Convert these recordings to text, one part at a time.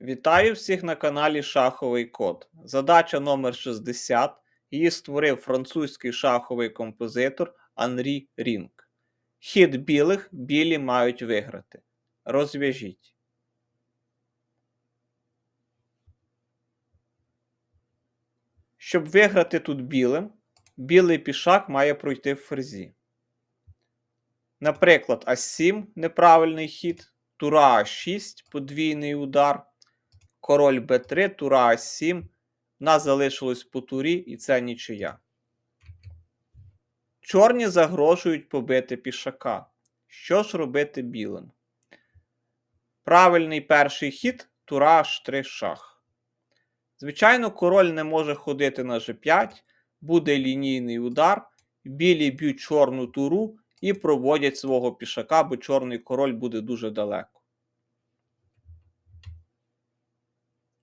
Вітаю всіх на каналі Шаховий Код. Задача номер 60. Її створив французький шаховий композитор Анрі Рінг. Хід білих білі мають виграти. Розв'яжіть. Щоб виграти тут білим, білий пішак має пройти в ферзі. Наприклад, А7 неправильний хід, тура А6 подвійний удар, король Б3, тура А7. В нас залишилось по турі, і це нічия. Чорні загрожують побити пішака. Що ж робити білим? Правильний перший хід тура H3 шах. Звичайно, король не може ходити на G5, буде лінійний удар, білі б'ють чорну туру і проводять свого пішака, бо чорний король буде дуже далеко.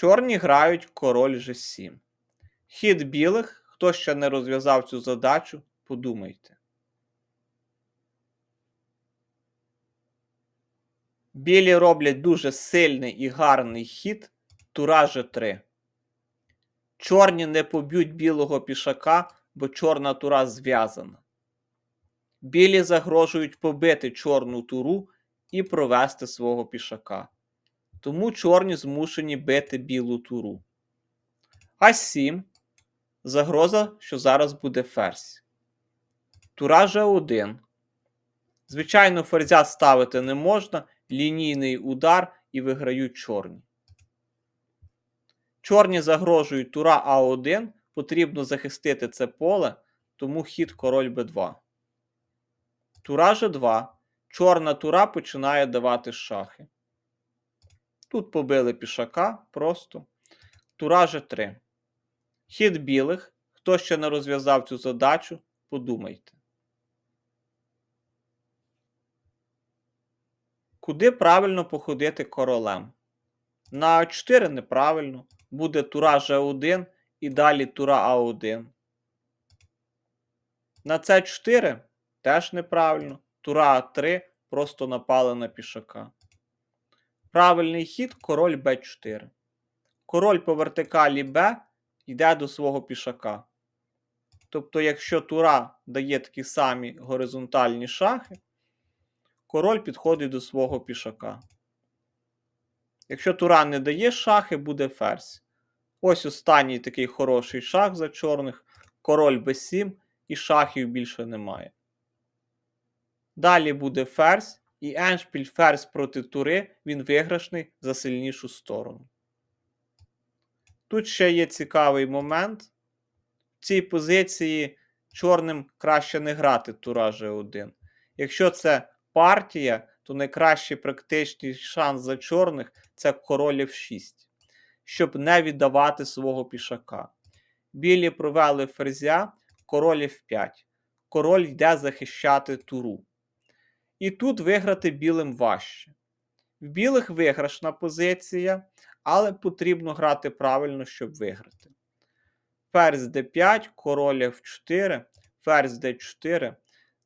Чорні грають король G7. Хід білих, хто ще не розв'язав цю задачу, подумайте. Білі роблять дуже сильний і гарний хід тура G3. Чорні не поб'ють білого пішака, бо чорна тура зв'язана. Білі загрожують побити чорну туру і провести свого пішака. Тому чорні змушені бити білу туру. А7. Загроза, що зараз буде ферзь. Тура G1. Звичайно, ферзя ставити не можна. Лінійний удар і виграють чорні. Чорні загрожують тура А1. Потрібно захистити це поле, тому хід король Б2. Тура Ж2. Чорна тура починає давати шахи. Тут побили пішака просто. Тура Ж3. Хід білих. Хто ще не розв'язав цю задачу, подумайте. Куди правильно походити королем? На А4 неправильно. Буде тура Ж1 і далі тура А1. На С4 теж неправильно. Тура А3 просто напали на пішака. Правильний хід король Б4. Король по вертикалі Б йде до свого пішака. Тобто, якщо тура дає такі самі горизонтальні шахи, король підходить до свого пішака. Якщо тура не дає шахи, буде ферзь. Ось останній такий хороший шах за чорних. Король Б7 і шахів більше немає. Далі буде ферзь, і еншпіль ферзь проти тури, він виграшний за сильнішу сторону. Тут ще є цікавий момент. В цій позиції чорним краще не грати тура G1. Якщо це партія, то найкращий практичний шанс за чорних це король F6, щоб не віддавати свого пішака. Білі провели ферзя, король F5. Король йде захищати туру. І тут виграти білим важче. В білих виграшна позиція, але потрібно грати правильно, щоб виграти. Ферзь d5, король f4, ферзь d4,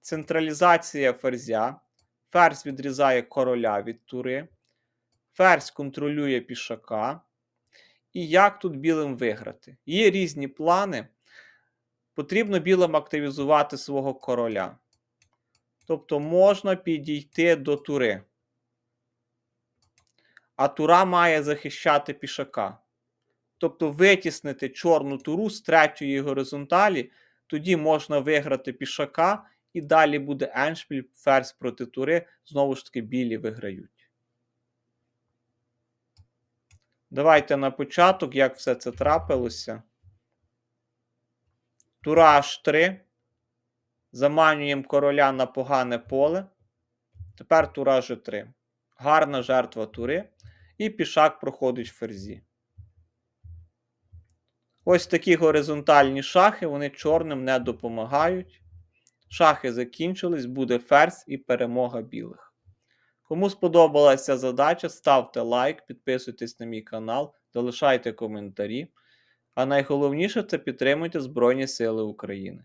централізація ферзя. Ферзь відрізає короля від тури. Ферзь контролює пішака. І як тут білим виграти? Є різні плани. Потрібно білим активізувати свого короля. Тобто можна підійти до тури. А тура має захищати пішака. Тобто витіснити чорну туру з третьої горизонталі, тоді можна виграти пішака, і далі буде еншпіль, ферзь проти тури, знову ж таки, білі виграють. Давайте на початок, як все це трапилося. Тура H3. Заманюємо короля на погане поле. Тепер тура G3. Гарна жертва тури. І пішак проходить в ферзі. Ось такі горизонтальні шахи, вони чорним не допомагають. Шахи закінчились, буде ферзь і перемога білих. Кому сподобалася задача, ставте лайк, підписуйтесь на мій канал, залишайте коментарі. А найголовніше це підтримуйте Збройні Сили України.